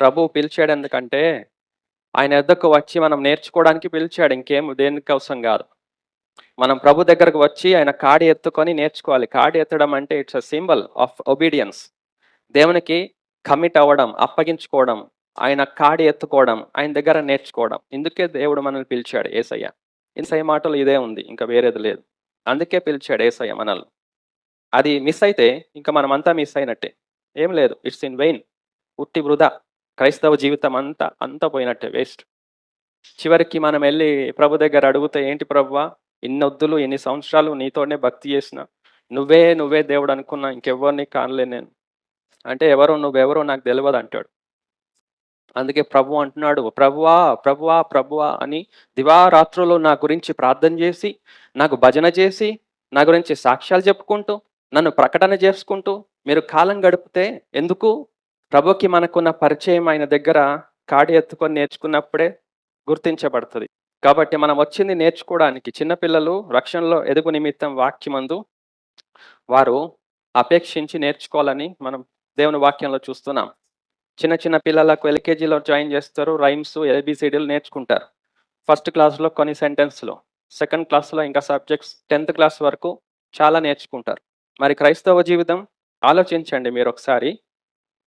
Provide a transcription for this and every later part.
ప్రభు పిలిచాడు ఎందుకంటే ఆయన ఎద్దకు వచ్చి మనం నేర్చుకోవడానికి పిలిచాడు. ఇంకేం దేనికోసం కాదు. మనం ప్రభు దగ్గరకు వచ్చి ఆయన కాడి ఎత్తుకొని నేర్చుకోవాలి. కాడి ఎత్తడం అంటే it's a symbol of obedience. దేవునికి కమిట్ అవ్వడం అప్పగించుకోవడం ఆయన కాడి ఎత్తుకోవడం ఆయన దగ్గర నేర్చుకోవడం. ఇందుకే దేవుడు మనల్ని పిలిచాడు ఏసయ్య. ఏసయ్య మాటలు ఇదే ఉంది ఇంకా వేరేది లేదు. అందుకే పిలిచాడు ఏసయ్య మనల్ని. అది మిస్ అయితే ఇంకా మనం అంతా మిస్ అయినట్టే. ఏం లేదు ఇట్స్ ఇన్ వెయిన్. ఉట్టి వృధా. క్రైస్తవ జీవితం అంతా అంతా పోయినట్టే వేస్ట్. చివరికి మనం వెళ్ళి ప్రభు దగ్గర అడిగితే ఏంటి ప్రభువా ఇన్ని వద్దులు ఎన్ని సంవత్సరాలు నీతోనే భక్తి చేసిన నువ్వే నువ్వే దేవుడు అనుకున్నా ఇంకెవరిని కానలే నేను. అంటే ఎవరో నువ్వెవరో నాకు తెలియదు అంటాడు. అందుకే ప్రభు అంటున్నాడు ప్రభువా ప్రభువా ప్రభువా అని దివారాత్రులు నా గురించి ప్రార్థన చేసి నాకు భజన చేసి నా గురించి సాక్ష్యాలు చెప్పుకుంటూ నన్ను ప్రకటన చేసుకుంటూ మీరు కాలం గడిపితే ఎందుకు ప్రభుకి మనకున్న పరిచయం ఆయన దగ్గర కాడి ఎత్తుకొని నేర్చుకున్నప్పుడే గుర్తించబడుతుంది. కాబట్టి మనం వచ్చింది నేర్చుకోవడానికి చిన్నపిల్లలు రక్షణలో ఎదుగు నిమిత్తం వాక్యమందు వారు అపేక్షించి నేర్చుకోవాలని మనం దేవుని వాక్యంలో చూస్తున్నాం. చిన్న చిన్న పిల్లలకు ఎల్కేజీలో జాయిన్ చేస్తారు రైమ్స్ ఏబిసిడీలు నేర్చుకుంటారు. ఫస్ట్ క్లాస్లో కొన్ని సెంటెన్స్లో సెకండ్ క్లాస్లో ఇంకా సబ్జెక్ట్స్ టెన్త్ క్లాస్ వరకు చాలా నేర్చుకుంటారు. మరి క్రైస్తవ జీవితం ఆలోచించండి మీరు ఒకసారి.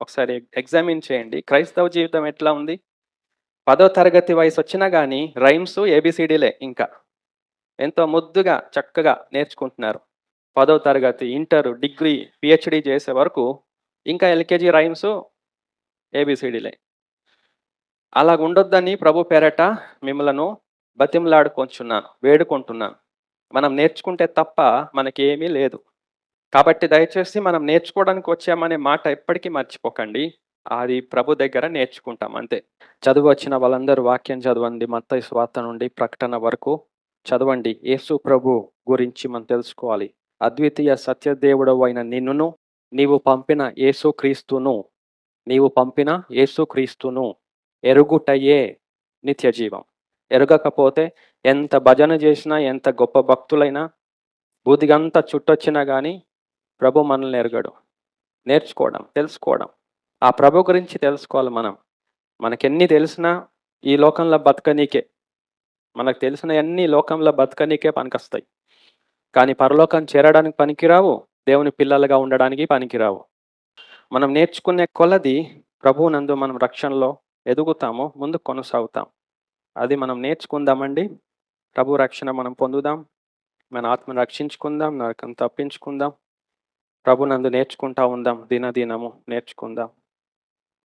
ఒకసారి ఎగ్జామిన్ చేయండి. క్రైస్తవ జీవితం ఎట్లా ఉంది? పదో తరగతి వయసు వచ్చినా కానీ రైమ్స్ ఏబిసిడీలే ఇంకా. ఎంతో ముద్దుగా చక్కగా నేర్చుకుంటున్నారు. పదో తరగతి ఇంటర్ డిగ్రీ పిహెచ్డి చేసే వరకు ఇంకా ఎల్కేజీ రైమ్స్ ఏబిసిడీలే అలా ఉండొద్దని ప్రభు పేరట మిమ్మలను బతిమలాడుకొంచున్నాను వేడుకుంటున్నాను. మనం నేర్చుకుంటే తప్ప మనకేమీ లేదు. కాబట్టి దయచేసి మనం నేర్చుకోవడానికి వచ్చామనే మాట ఎప్పటికీ మర్చిపోకండి. అది ప్రభు దగ్గర నేర్చుకుంటాం అంతే. చదువు వచ్చిన వాళ్ళందరూ వాక్యం చదవండి. మత్తయి స్వార్థ నుండి ప్రకటన వరకు చదవండి. యేసు ప్రభు గురించి మనం తెలుసుకోవాలి. అద్వితీయ సత్యదేవుడు అయిన నిన్నును నీవు పంపిన యేసు క్రీస్తును నీవు పంపిన యేసు క్రీస్తును ఎరుగుటయే నిత్య జీవం. ఎరగకపోతే ఎంత భజన చేసినా ఎంత గొప్ప భక్తులైనా బూదిగంతా చుట్టొచ్చినా కానీ ప్రభు మనల్ని ఎరగడు. నేర్చుకోవడం తెలుసుకోవడం. ఆ ప్రభు గురించి తెలుసుకోవాలి మనం. మనకెన్ని తెలిసినా ఈ లోకంలో బతకనీకే. మనకు తెలిసిన అన్ని లోకంలో బతకనీకే పనికొస్తాయి. కానీ పరలోకం చేరడానికి పనికిరావు దేవుని పిల్లలుగా ఉండడానికి పనికిరావు. మనం నేర్చుకునే కొలది ప్రభు నందు మనం రక్షణలో ఎదుగుతామో ముందు కొనసాగుతాం. అది మనం నేర్చుకుందామండి. ప్రభు రక్షణ మనం పొందుదాం. మన ఆత్మను రక్షించుకుందాం నరకం తప్పించుకుందాం. ప్రభు నందు నేర్చుకుంటా ఉందాం దినదినము నేర్చుకుందాం.